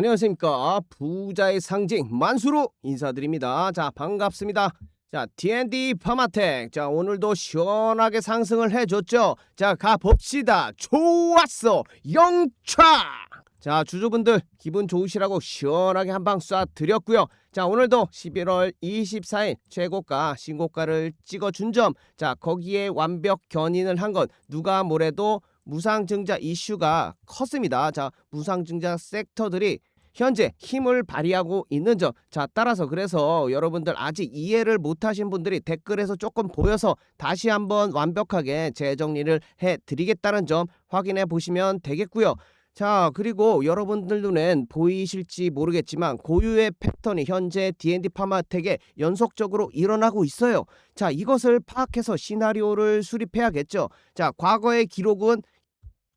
안녕하십니까. 부자의 상징 만수로 인사드립니다. 자 반갑습니다. 자 D&D 파마텍. 자 오늘도 시원하게 상승을 해줬죠. 자 가봅시다. 좋았어. 영차! 자 주주분들 기분 좋으시라고 시원하게 한 방 쏴드렸고요. 자 오늘도 11월 24일 최고가 신고가를 찍어준 점 자 거기에 완벽 견인을 한 건 누가 뭐래도 무상증자 이슈가 컸습니다. 자, 무상증자 섹터들이 현재 힘을 발휘하고 있는 점. 자, 따라서 그래서 여러분들 아직 이해를 못하신 분들이 댓글에서 조금 보여서 다시 한번 완벽하게 재정리를 해 드리겠다는 점 확인해 보시면 되겠고요. 자, 그리고 여러분들 눈엔 보이실지 모르겠지만 고유의 패턴이 현재 D&D 파마텍에 연속적으로 일어나고 있어요. 자, 이것을 파악해서 시나리오를 수립해야겠죠. 자, 과거의 기록은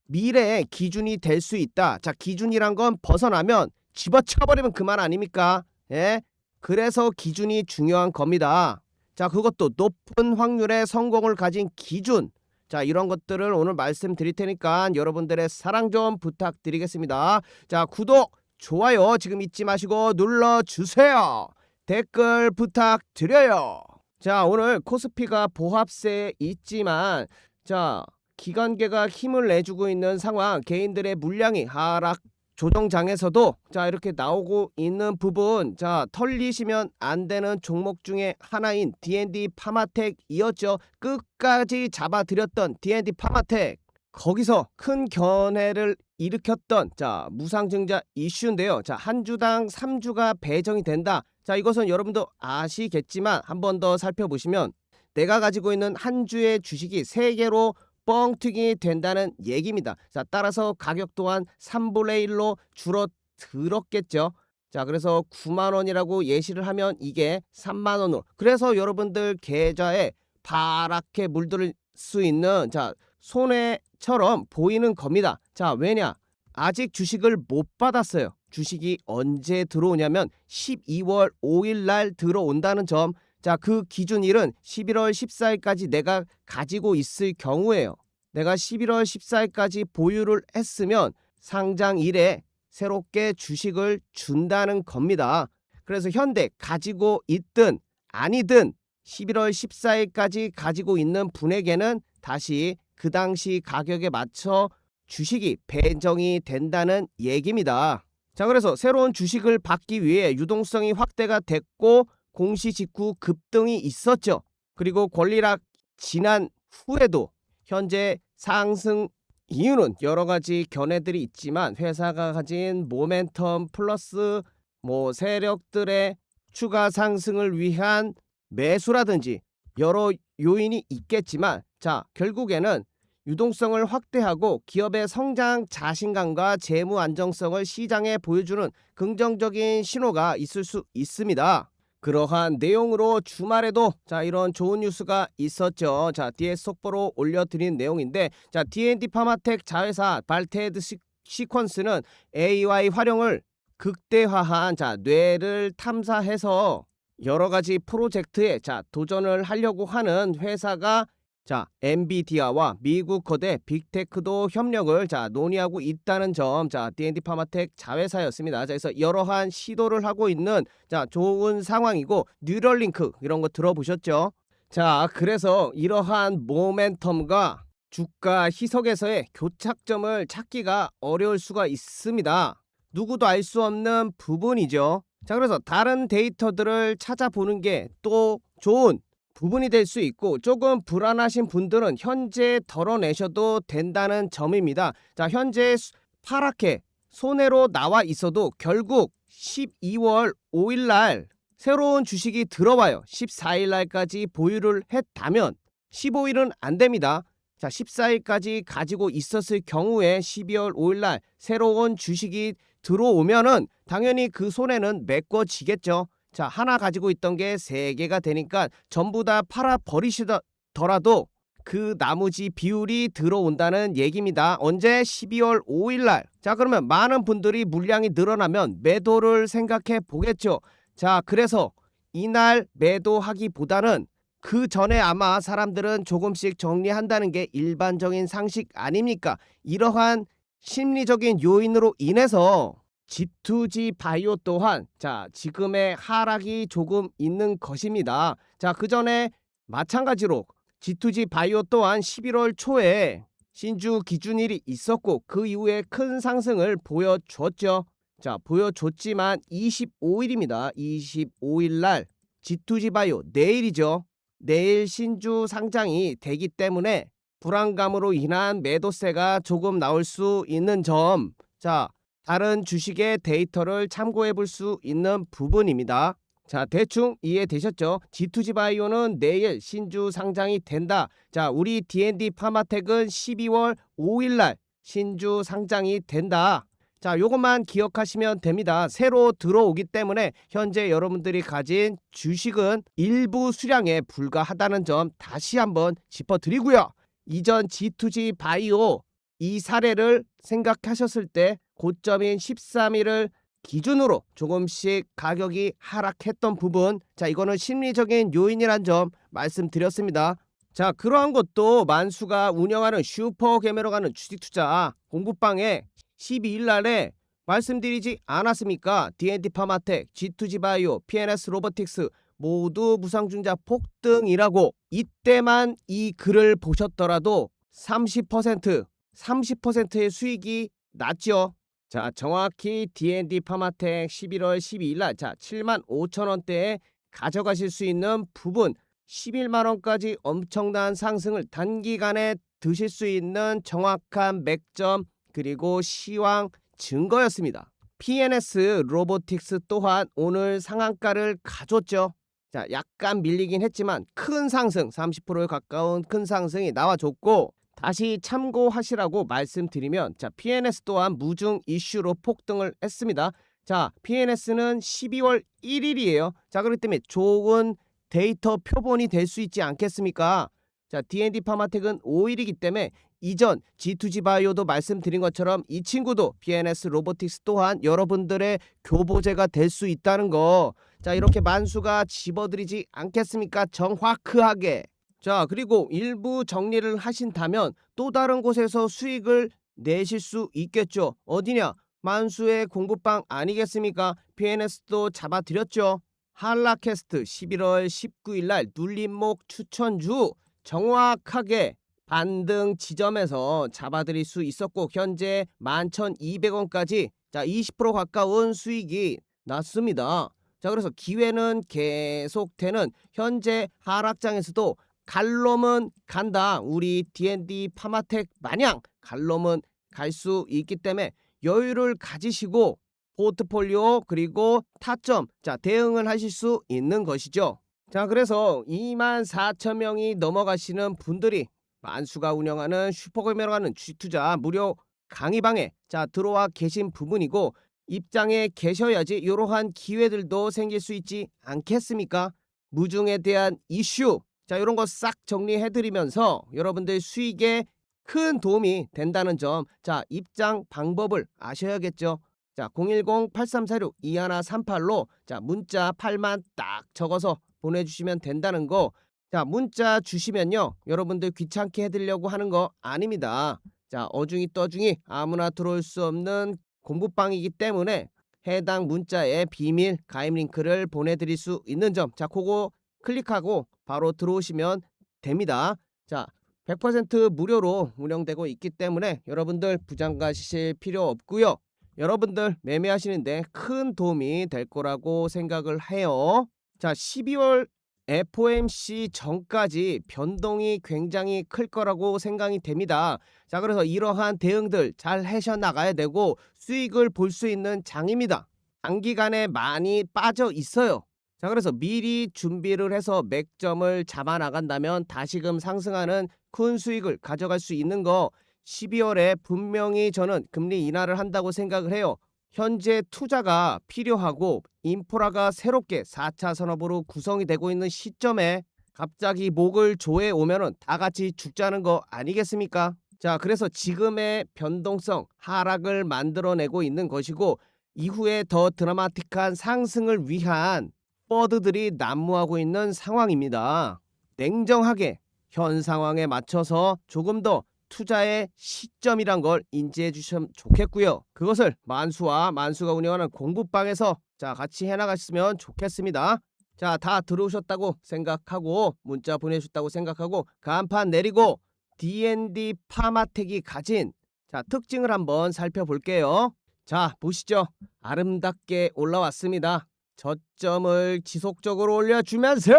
미래의 기준이 될 수 있다. 자, 기준이란 건 벗어나면 집어쳐버리면 그만 아닙니까? 예? 그래서 기준이 중요한 겁니다. 자, 그것도 높은 확률의 성공을 가진 기준. 자, 이런 것들을 오늘 말씀드릴 테니까 여러분들의 사랑 좀 부탁드리겠습니다. 자, 구독, 좋아요 지금 잊지 마시고 눌러주세요. 댓글 부탁드려요. 자, 오늘 코스피가 보합세에 있지만, 자, 기관계가 힘을 내주고 있는 상황, 개인들의 물량이 하락 조정장에서도 자 이렇게 나오고 있는 부분. 자 털리시면 안 되는 종목 중에 하나인 D&D 파마텍이었죠. 끝까지 잡아드렸던 D&D 파마텍. 거기서 큰 견해를 일으켰던 자 무상증자 이슈인데요. 자 한 주당 3주가 배정이 된다. 자 이것은 여러분도 아시겠지만 한 번 더 살펴보시면 내가 가지고 있는 한 주의 주식이 세 개로 뻥튀기 된다는 얘기입니다. 자, 따라서 가격 또한 3분의 1로 줄어들었겠죠. 자, 그래서 9만 원이라고 예시를 하면 이게 3만 원으로. 그래서 여러분들 계좌에 파랗게 물들 수 있는 자, 손해처럼 보이는 겁니다. 자, 왜냐? 아직 주식을 못 받았어요. 주식이 언제 들어오냐면 12월 5일 날 들어온다는 점 자, 그 기준 일은 11월 14일까지 내가 가지고 있을 경우에요. 내가 11월 14일까지 보유를 했으면 상장일에 새롭게 주식을 준다는 겁니다. 그래서 현대 가지고 있든 아니든 11월 14일까지 가지고 있는 분에게는 다시 그 당시 가격에 맞춰 주식이 배정이 된다는 얘기입니다. 자, 그래서 새로운 주식을 받기 위해 유동성이 확대가 됐고 공시 직후 급등이 있었죠. 그리고 권리락 지난 후에도 현재 상승 이유는 여러 가지 견해들이 있지만 회사가 가진 모멘텀 플러스 뭐 세력들의 추가 상승을 위한 매수라든지 여러 요인이 있겠지만 자 결국에는 유동성을 확대하고 기업의 성장 자신감과 재무 안정성을 시장에 보여주는 긍정적인 신호가 있을 수 있습니다. 그러한 내용으로 주말에도 자 이런 좋은 뉴스가 있었죠. 자 DS 속보로 올려드린 내용인데 자 D&D 파마텍 자회사 발테드 시, 시퀀스는 AI 활용을 극대화한 자 뇌를 탐사해서 여러 가지 프로젝트에 자 도전을 하려고 하는 회사가 자, 엔비디아와 미국 거대 빅테크도 협력을 자 논의하고 있다는 점, 자 D&D 파마텍 자회사였습니다. 자, 그래서 여러한 시도를 하고 있는 자 좋은 상황이고 뉴럴링크 이런 거 들어보셨죠? 자, 그래서 이러한 모멘텀과 주가 희석에서의 교착점을 찾기가 어려울 수가 있습니다. 누구도 알 수 없는 부분이죠. 자, 그래서 다른 데이터들을 찾아보는 게 또 좋은 부분이 될 수 있고 조금 불안하신 분들은 현재 덜어내셔도 된다는 점입니다. 자, 현재 파랗게 손해로 나와 있어도 결국 12월 5일 날 새로운 주식이 들어와요. 14일 날까지 보유를 했다면 15일은 안 됩니다. 자, 14일까지 가지고 있었을 경우에 12월 5일 날 새로운 주식이 들어오면은 당연히 그 손해는 메꿔지겠죠. 자, 하나 가지고 있던 게 세 개가 되니까 전부 다 팔아 버리시더라도 그 나머지 비율이 들어온다는 얘기입니다. 언제 12월 5일 날. 자, 그러면 많은 분들이 물량이 늘어나면 매도를 생각해 보겠죠. 자, 그래서 이날 매도하기보다는 그 전에 아마 사람들은 조금씩 정리한다는 게 일반적인 상식 아닙니까? 이러한 심리적인 요인으로 인해서 G2G 바이오 또한 자 지금의 하락이 조금 있는 것입니다. 자 그 전에 마찬가지로 G2G 바이오 또한 11월 초에 신주 기준일이 있었고 그 이후에 큰 상승을 보여줬죠. 자 보여줬지만 25일입니다. 25일 날 G2G 바이오 내일이죠. 내일 신주 상장이 되기 때문에 불안감으로 인한 매도세가 조금 나올 수 있는 점. 자, 다른 주식의 데이터를 참고해 볼 수 있는 부분입니다. 자, 대충 이해되셨죠? G2G 바이오는 내일 신주 상장이 된다. 자, 우리 D&D 파마텍은 12월 5일 날 신주 상장이 된다. 자, 요것만 기억하시면 됩니다. 새로 들어오기 때문에 현재 여러분들이 가진 주식은 일부 수량에 불과하다는 점 다시 한번 짚어드리고요. 이전 G2G 바이오 이 사례를 생각하셨을 때 고점인 13일을 기준으로 조금씩 가격이 하락했던 부분 자 이거는 심리적인 요인이란 점 말씀드렸습니다. 자 그러한 것도 만수가 운영하는 슈퍼 개매로 가는 주식투자 공부방에 12일 날에 말씀드리지 않았습니까? D&D 파마텍, G2G 바이오, PNS 로보틱스 모두 무상증자 폭등이라고 이때만 이 글을 보셨더라도 30% 30%의 수익이 났죠. 자, 정확히 D&D 파마텍 11월 12일 날 자, 7만 5천 원대에 가져가실 수 있는 부분 11만 원까지 엄청난 상승을 단기간에 드실 수 있는 정확한 맥점 그리고 시황 증거였습니다. PNS 로보틱스 또한 오늘 상한가를 가졌죠. 자, 약간 밀리긴 했지만 큰 상승, 30%에 가까운 큰 상승이 나와줬고 다시 참고하시라고 말씀드리면 자, PNS 또한 무중 이슈로 폭등을 했습니다. 자, PNS는 12월 1일이에요. 자, 그렇기 때문에 좋은 데이터 표본이 될 수 있지 않겠습니까? 자, D&D 파마텍은 5일이기 때문에 이전 G2G 바이오도 말씀드린 것처럼 이 친구도 PNS 로보틱스 또한 여러분들의 교보제가 될 수 있다는 거. 자, 이렇게 만수가 집어드리지 않겠습니까? 정확하게. 자, 그리고 일부 정리를 하신다면 또 다른 곳에서 수익을 내실 수 있겠죠. 어디냐? 만수의 공부방 아니겠습니까? PNS도 잡아드렸죠. 한라캐스트 11월 19일 날 눌림목 추천주 정확하게 반등 지점에서 잡아드릴 수 있었고 현재 11,200원까지 자 20% 가까운 수익이 났습니다. 자 그래서 기회는 계속되는 현재 하락장에서도 갈놈은 간다. 우리 D&D 파마텍 마냥 갈놈은 갈 수 있기 때문에 여유를 가지시고 포트폴리오 그리고 타점 자 대응을 하실 수 있는 것이죠. 자 그래서 2만 4천 명이 넘어가시는 분들이 만수가 운영하는 슈퍼금매로 가는 주투자 무료 강의방에 자 들어와 계신 부분이고 입장에 계셔야지 이러한 기회들도 생길 수 있지 않겠습니까? 무중에 대한 이슈 자 이런 거 싹 정리해 드리면서 여러분들 수익에 큰 도움이 된다는 점 자 입장 방법을 아셔야겠죠. 자 010-8346-2138로 자 문자 8만 딱 적어서 보내주시면 된다는 거. 자 문자 주시면요 여러분들 귀찮게 해드리려고 하는 거 아닙니다. 자 어중이 떠중이 아무나 들어올 수 없는 공부방이기 때문에 해당 문자에 비밀 가입 링크를 보내드릴 수 있는 점. 자 그거 클릭하고 바로 들어오시면 됩니다. 자 100% 무료로 운영되고 있기 때문에 여러분들 부장 가실 필요 없고요. 여러분들 매매하시는데 큰 도움이 될 거라고 생각을 해요. 자, 12월 FOMC 전까지 변동이 굉장히 클 거라고 생각이 됩니다. 자, 그래서 이러한 대응들 잘 해셔 나가야 되고 수익을 볼 수 있는 장입니다. 단기간에 많이 빠져 있어요. 자, 그래서 미리 준비를 해서 맥점을 잡아 나간다면 다시금 상승하는 큰 수익을 가져갈 수 있는 거 12월에 분명히 저는 금리 인하를 한다고 생각을 해요. 현재 투자가 필요하고 인프라가 새롭게 4차 산업으로 구성이 되고 있는 시점에 갑자기 목을 조에 오면은 다 같이 죽자는 거 아니겠습니까? 자, 그래서 지금의 변동성 하락을 만들어내고 있는 것이고 이후에 더 드라마틱한 상승을 위한 버드들이 난무하고 있는 상황입니다. 냉정하게 현 상황에 맞춰서 조금 더 투자의 시점이란 걸 인지해 주시면 좋겠고요. 그것을 만수와 만수가 운영하는 공부방에서 자 같이 해나가셨으면 좋겠습니다. 자 다 들어오셨다고 생각하고 문자 보내주셨다고 생각하고 간판 내리고 D&D 파마텍이 가진 자 특징을 한번 살펴볼게요. 자 보시죠. 아름답게 올라왔습니다. 저점을 지속적으로 올려주면서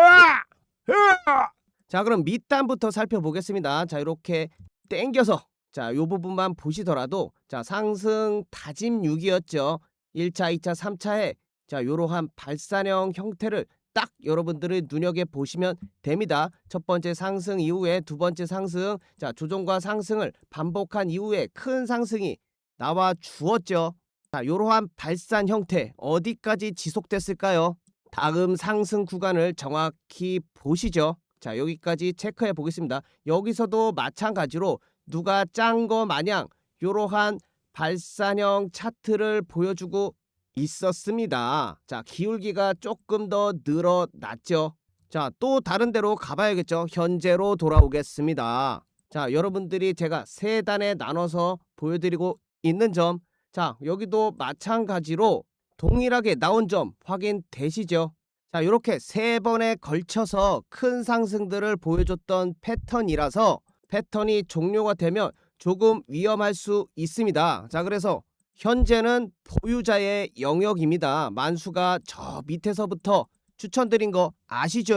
자 그럼 밑단부터 살펴보겠습니다. 자 이렇게 땡겨서 자 요 부분만 보시더라도 자 상승 다짐 6이었죠. 1차, 2차, 3차에 자 요러한 발산형 형태를 딱 여러분들이 눈여겨 보시면 됩니다. 첫 번째 상승 이후에 두 번째 상승 자 조정과 상승을 반복한 이후에 큰 상승이 나와 주었죠. 자 요러한 발산 형태 어디까지 지속됐을까요? 다음 상승 구간을 정확히 보시죠. 자 여기까지 체크해 보겠습니다. 여기서도 마찬가지로 누가 짠 거 마냥 요러한 발산형 차트를 보여주고 있었습니다. 자 기울기가 조금 더 늘어났죠. 자 또 다른 데로 가봐야겠죠. 현재로 돌아오겠습니다. 자 여러분들이 제가 세 단에 나눠서 보여드리고 있는 점. 자 여기도 마찬가지로 동일하게 나온 점 확인되시죠? 자, 이렇게 세 번에 걸쳐서 큰 상승들을 보여줬던 패턴이라서 패턴이 종료가 되면 조금 위험할 수 있습니다. 자, 그래서 현재는 보유자의 영역입니다. 만수가 저 밑에서부터 추천드린 거 아시죠?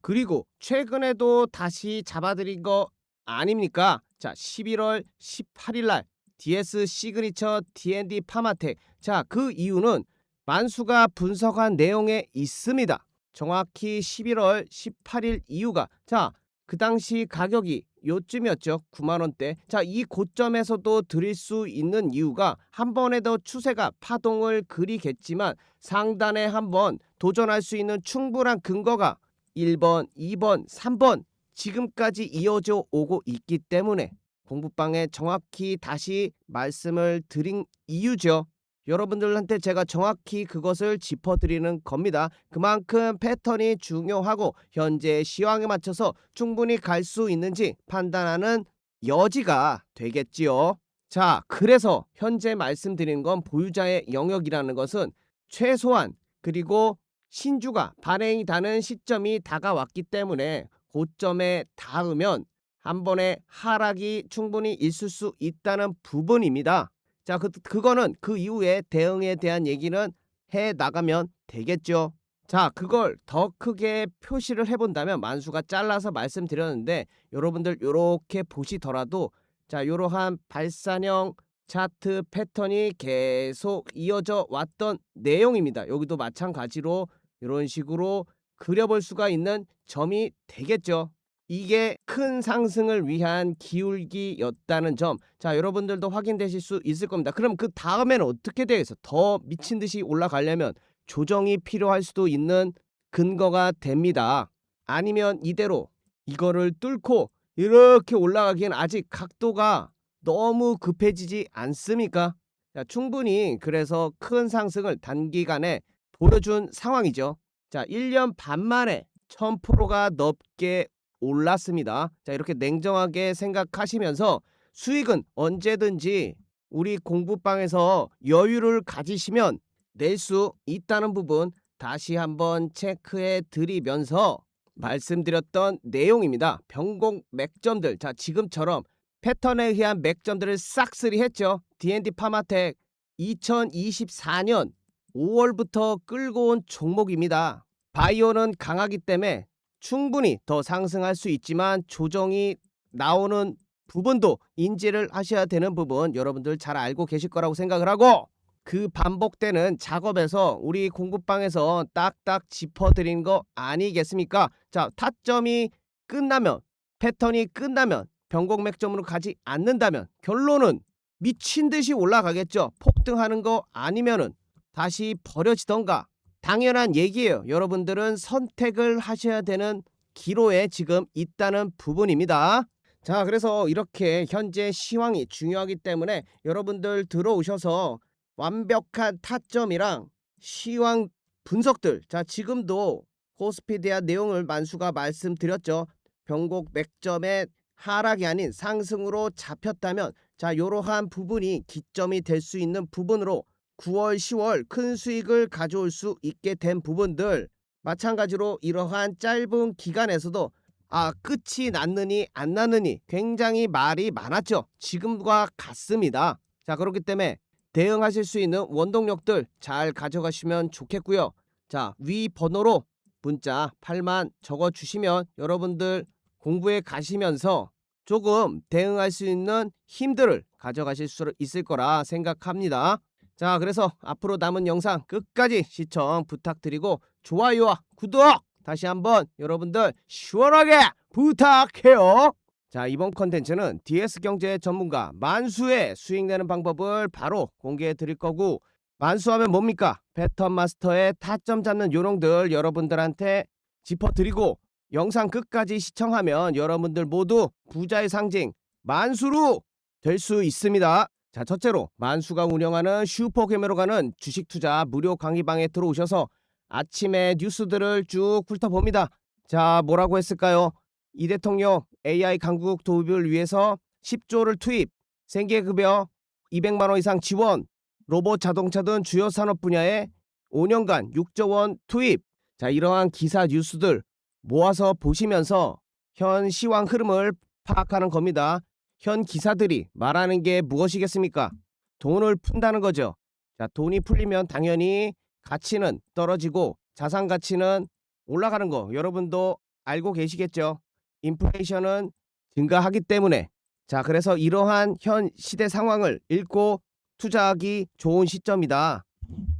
그리고 최근에도 다시 잡아드린 거 아닙니까? 자, 11월 18일 날 DS 시그니처 D&D 파마텍. 자, 그 이유는 만수가 분석한 내용에 있습니다. 정확히 11월 18일 이후가 자, 그 당시 가격이 요쯤이었죠. 9만 원대. 자, 이 고점에서도 드릴 수 있는 이유가 한 번에 더 추세가 파동을 그리겠지만 상단에 한 번 도전할 수 있는 충분한 근거가 1번, 2번, 3번 지금까지 이어져 오고 있기 때문에 공부방에 정확히 다시 말씀을 드린 이유죠. 여러분들한테 제가 정확히 그것을 짚어드리는 겁니다. 그만큼 패턴이 중요하고 현재 시황에 맞춰서 충분히 갈 수 있는지 판단하는 여지가 되겠지요. 자, 그래서 현재 말씀드리는 건 보유자의 영역이라는 것은 최소한 그리고 신주가 발행이 다는 시점이 다가왔기 때문에 고점에 닿으면 한 번에 하락이 충분히 있을 수 있다는 부분입니다. 자, 그, 그거는 그 이후에 대응에 대한 얘기는 해 나가면 되겠죠. 자, 그걸 더 크게 표시를 해본다면 만수가 잘라서 말씀드렸는데 여러분들 요렇게 보시더라도 자, 요러한 발산형 차트 패턴이 계속 이어져 왔던 내용입니다. 여기도 마찬가지로 이런 식으로 그려볼 수가 있는 점이 되겠죠. 이게 큰 상승을 위한 기울기였다는 점. 자, 여러분들도 확인되실 수 있을 겁니다. 그럼 그 다음에는 어떻게 되겠어? 더 미친 듯이 올라가려면 조정이 필요할 수도 있는 근거가 됩니다. 아니면 이대로 이거를 뚫고 이렇게 올라가기엔 아직 각도가 너무 급해지지 않습니까? 자, 충분히 그래서 큰 상승을 단기간에 보여준 상황이죠. 자, 1년 반 만에 1000%가 넘게 올랐습니다. 자, 이렇게 냉정하게 생각하시면서 수익은 언제든지 우리 공부방에서 여유를 가지시면 낼 수 있다는 부분 다시 한번 체크해 드리면서 말씀드렸던 내용입니다. 변곡 맥점들. 자, 지금처럼 패턴에 의한 맥점들을 싹쓸이 했죠. D&D 파마텍 2024년 5월부터 끌고 온 종목입니다. 바이오는 강하기 때문에 충분히 더 상승할 수 있지만 조정이 나오는 부분도 인지를 하셔야 되는 부분 여러분들 잘 알고 계실 거라고 생각을 하고 그 반복되는 작업에서 우리 공부방에서 딱딱 짚어드린 거 아니겠습니까? 자, 타점이 끝나면 패턴이 끝나면 변곡 맥점으로 가지 않는다면 결론은 미친 듯이 올라가겠죠. 폭등하는 거 아니면은 다시 버려지던가 당연한 얘기예요. 여러분들은 선택을 하셔야 되는 기로에 지금 있다는 부분입니다. 자, 그래서 이렇게 현재 시황이 중요하기 때문에 여러분들 들어오셔서 완벽한 타점이랑 시황 분석들. 자, 지금도 코스피에 대한 내용을 만수가 말씀드렸죠. 변곡 맥점에 하락이 아닌 상승으로 잡혔다면 자 이러한 부분이 기점이 될 수 있는 부분으로 9월 10월 큰 수익을 가져올 수 있게 된 부분들. 마찬가지로 이러한 짧은 기간에서도 아 끝이 났느니 안 났느니 굉장히 말이 많았죠. 지금과 같습니다. 자 그렇기 때문에 대응하실 수 있는 원동력들 잘 가져가시면 좋겠고요. 자 위 번호로 문자 8만 적어 주시면 여러분들 공부에 가시면서 조금 대응할 수 있는 힘들을 가져가실 수 있을 거라 생각합니다. 자, 그래서 앞으로 남은 영상 끝까지 시청 부탁드리고 좋아요와 구독 다시 한번 여러분들 시원하게 부탁해요. 자, 이번 컨텐츠는 DS 경제 전문가 만수의 수익 내는 방법을 바로 공개해 드릴 거고 만수하면 뭡니까? 패턴 마스터의 타점 잡는 요령들 여러분들한테 짚어 드리고 영상 끝까지 시청하면 여러분들 모두 부자의 상징 만수로 될 수 있습니다. 자, 첫째로 만수가 운영하는 슈퍼게임으로 가는 주식 투자 무료 강의방에 들어오셔서 아침에 뉴스들을 쭉 훑어봅니다. 자, 뭐라고 했을까요? 이 대통령 AI 강국 도입을 위해서 10조를 투입, 생계급여 200만 원 이상 지원, 로봇 자동차 등 주요 산업 분야에 5년간 6조 원 투입. 자, 이러한 기사 뉴스들 모아서 보시면서 현 시황 흐름을 파악하는 겁니다. 현 기사들이 말하는 게 무엇이겠습니까? 돈을 푼다는 거죠. 자, 돈이 풀리면 당연히 가치는 떨어지고 자산 가치는 올라가는 거 여러분도 알고 계시겠죠? 인플레이션은 증가하기 때문에 자, 그래서 이러한 현 시대 상황을 읽고 투자하기 좋은 시점이다.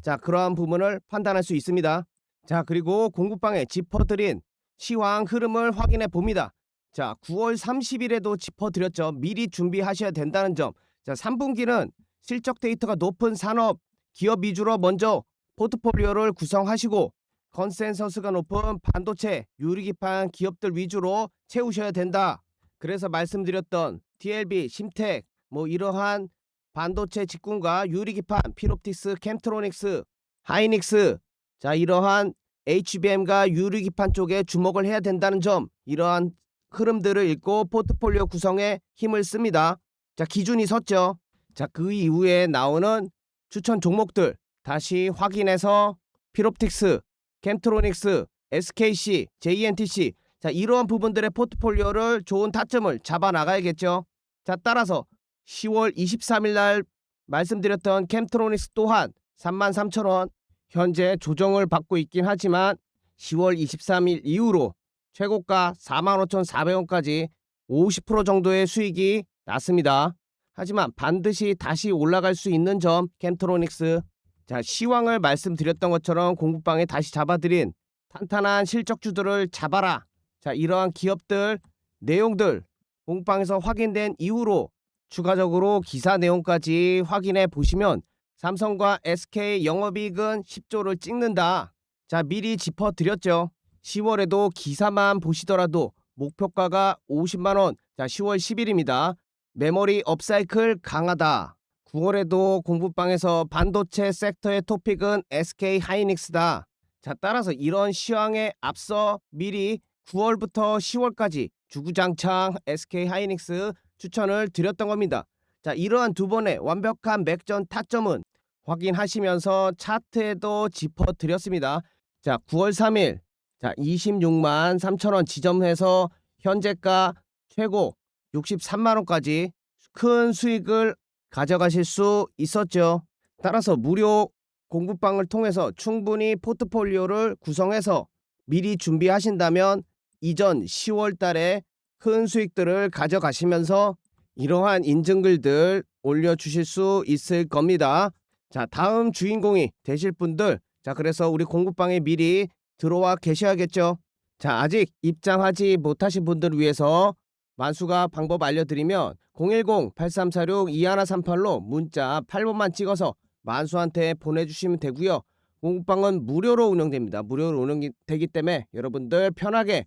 자, 그러한 부분을 판단할 수 있습니다. 자, 그리고 공부방에 짚어드린 시황 흐름을 확인해 봅니다. 자, 9월 30일에도 짚어드렸죠. 미리 준비하셔야 된다는 점. 자, 3분기는 실적 데이터가 높은 산업, 기업 위주로 먼저 포트폴리오를 구성하시고 컨센서스가 높은 반도체, 유리기판 기업들 위주로 채우셔야 된다. 그래서 말씀드렸던 TLB, 심텍, 뭐 이러한 반도체 직군과 유리기판, 피롭틱스, 캠트로닉스, 하이닉스, 자 이러한 HBM과 유리기판 쪽에 주목을 해야 된다는 점, 이러한 흐름들을 읽고 포트폴리오 구성에 힘을 씁니다. 자 기준이 섰죠. 자 그 이후에 나오는 추천 종목들 다시 확인해서 피롭틱스, 캠트로닉스, SKC, JNTC 자 이러한 부분들의 포트폴리오를 좋은 타점을 잡아 나가야겠죠. 자 따라서 10월 23일 날 말씀드렸던 캠트로닉스 또한 33,000원 현재 조정을 받고 있긴 하지만 10월 23일 이후로 최고가 45,400원까지 50% 정도의 수익이 났습니다. 하지만 반드시 다시 올라갈 수 있는 점 캠트로닉스 자 시황을 말씀드렸던 것처럼 공부방에 다시 잡아드린 탄탄한 실적주들을 잡아라 자 이러한 기업들 내용들 공부방에서 확인된 이후로 추가적으로 기사 내용까지 확인해 보시면 삼성과 SK 영업이익은 10조를 찍는다. 자, 미리 짚어 드렸죠. 10월에도 기사만 보시더라도 목표가가 50만 원. 자, 10월 10일입니다. 메모리 업사이클 강하다. 9월에도 공부방에서 반도체 섹터의 토픽은 SK 하이닉스다. 자, 따라서 이런 시황에 앞서 미리 9월부터 10월까지 주구장창 SK 하이닉스 추천을 드렸던 겁니다. 자, 이러한 두 번의 완벽한 맥전 타점은 확인하시면서 차트에도 짚어 드렸습니다. 자, 9월 3일. 자, 26만 3천 원 지점에서 현재가 최고 63만 원까지 큰 수익을 가져가실 수 있었죠. 따라서 무료 공부방을 통해서 충분히 포트폴리오를 구성해서 미리 준비하신다면 이전 10월 달에 큰 수익들을 가져가시면서 이러한 인증글들 올려주실 수 있을 겁니다. 자, 다음 주인공이 되실 분들, 자, 그래서 우리 공부방에 미리 들어와 계셔야겠죠. 자, 아직 입장하지 못하신 분들을 위해서 만수가 방법 알려드리면 010-8346-2138로 문자 8번만 찍어서 만수한테 보내주시면 되고요. 공부방은 무료로 운영됩니다. 무료로 운영되기 때문에 여러분들 편하게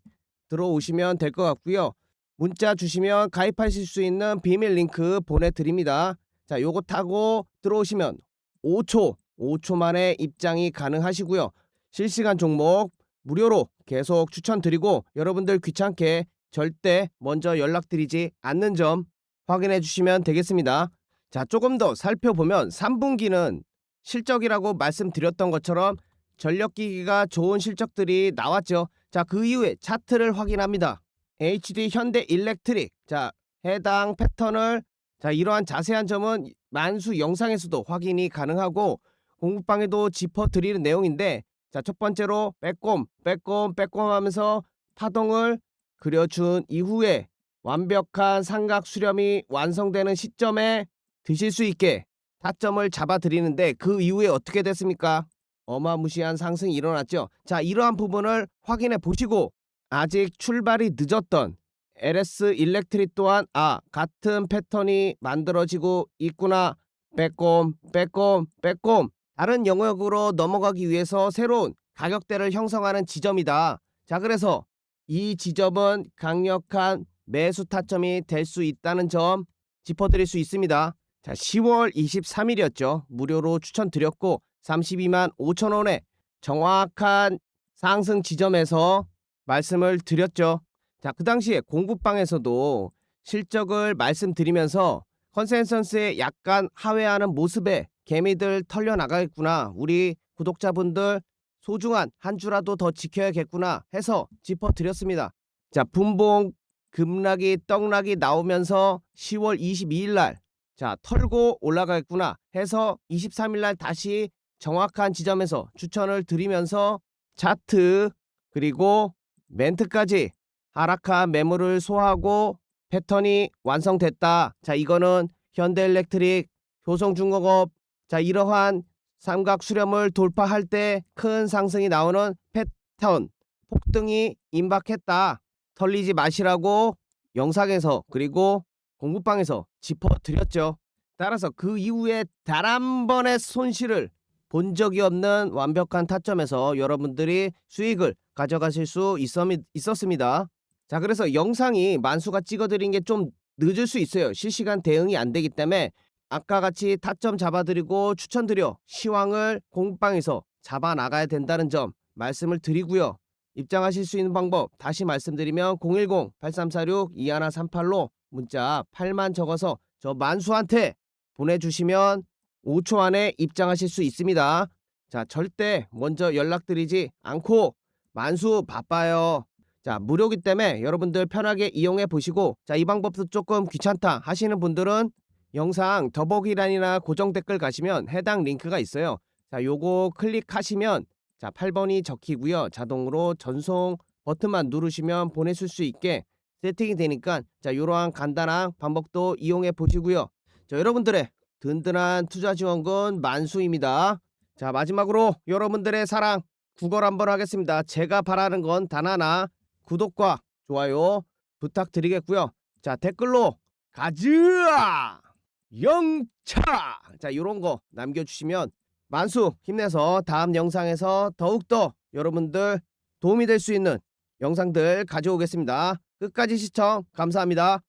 들어오시면 될 것 같고요. 문자 주시면 가입하실 수 있는 비밀 링크 보내드립니다. 자, 요거 타고 들어오시면 5초, 5초 만에 입장이 가능하시고요. 실시간 종목 무료로 계속 추천드리고 여러분들 귀찮게 절대 먼저 연락드리지 않는 점 확인해 주시면 되겠습니다. 자, 조금 더 살펴보면 3분기는 실적이라고 말씀드렸던 것처럼 전력기기가 좋은 실적들이 나왔죠. 자, 그 이후에 차트를 확인합니다. HD 현대 일렉트릭. 자, 해당 패턴을 자, 이러한 자세한 점은 만수 영상에서도 확인이 가능하고 공부방에도 짚어 드리는 내용인데 자, 첫 번째로 빼꼼, 빼꼼, 빼꼼 하면서 파동을 그려준 이후에 완벽한 삼각 수렴이 완성되는 시점에 드실 수 있게 타점을 잡아 드리는데 그 이후에 어떻게 됐습니까? 어마무시한 상승이 일어났죠. 자, 이러한 부분을 확인해 보시고 아직 출발이 늦었던 LS 일렉트릭 또한 아, 같은 패턴이 만들어지고 있구나. 빼꼼, 빼꼼, 빼꼼. 다른 영역으로 넘어가기 위해서 새로운 가격대를 형성하는 지점이다. 자, 그래서 이 지점은 강력한 매수 타점이 될 수 있다는 점 짚어드릴 수 있습니다. 자, 10월 23일이었죠. 무료로 추천드렸고 32만 5천 원에 정확한 상승 지점에서 말씀을 드렸죠. 자, 그 당시에 공부방에서도 실적을 말씀드리면서 컨센서스에 약간 하회하는 모습에 개미들 털려 나가겠구나. 우리 구독자분들 소중한 한 주라도 더 지켜야겠구나 해서 짚어드렸습니다. 자, 분봉 급락이 떡락이 나오면서 10월 22일 날 자, 털고 올라가겠구나 해서 23일 날 다시 정확한 지점에서 추천을 드리면서 차트 그리고 멘트까지 하락한 매물을 소화하고 패턴이 완성됐다. 자, 이거는 현대일렉트릭, 효성중공업 자, 이러한 삼각 수렴을 돌파할 때 큰 상승이 나오는 패턴 폭등이 임박했다. 털리지 마시라고 영상에서 그리고 공부방에서 짚어드렸죠. 따라서 그 이후에 단 한 번의 손실을 본 적이 없는 완벽한 타점에서 여러분들이 수익을 가져가실 수 있었- 있었습니다. 자, 그래서 영상이 만수가 찍어드린 게 좀 늦을 수 있어요. 실시간 대응이 안 되기 때문에 아까 같이 타점 잡아드리고 추천드려 시황을 공방에서 잡아 나가야 된다는 점 말씀을 드리고요. 입장하실 수 있는 방법 다시 말씀드리면 010-8346-2138로 문자 8만 적어서 저 만수한테 보내주시면 5초 안에 입장하실 수 있습니다. 자, 절대 먼저 연락드리지 않고 만수 바빠요. 자, 무료기 때문에 여러분들 편하게 이용해 보시고 자, 이 방법도 조금 귀찮다 하시는 분들은 영상 더보기란이나 고정 댓글 가시면 해당 링크가 있어요. 자, 요거 클릭하시면 자, 8번이 적히고요. 자동으로 전송 버튼만 누르시면 보내실 수 있게 세팅이 되니까 자, 요러한 간단한 방법도 이용해 보시고요. 자, 여러분들의 든든한 투자 지원금 만수입니다. 자, 마지막으로 여러분들의 사랑 구걸 한번 하겠습니다. 제가 바라는 건 단 하나 구독과 좋아요 부탁드리겠고요. 자, 댓글로 가즈아 영차 자, 요런 거 남겨 주시면 만수 힘내서 다음 영상에서 더욱더 여러분들 도움이 될 수 있는 영상들 가져오겠습니다. 끝까지 시청 감사합니다.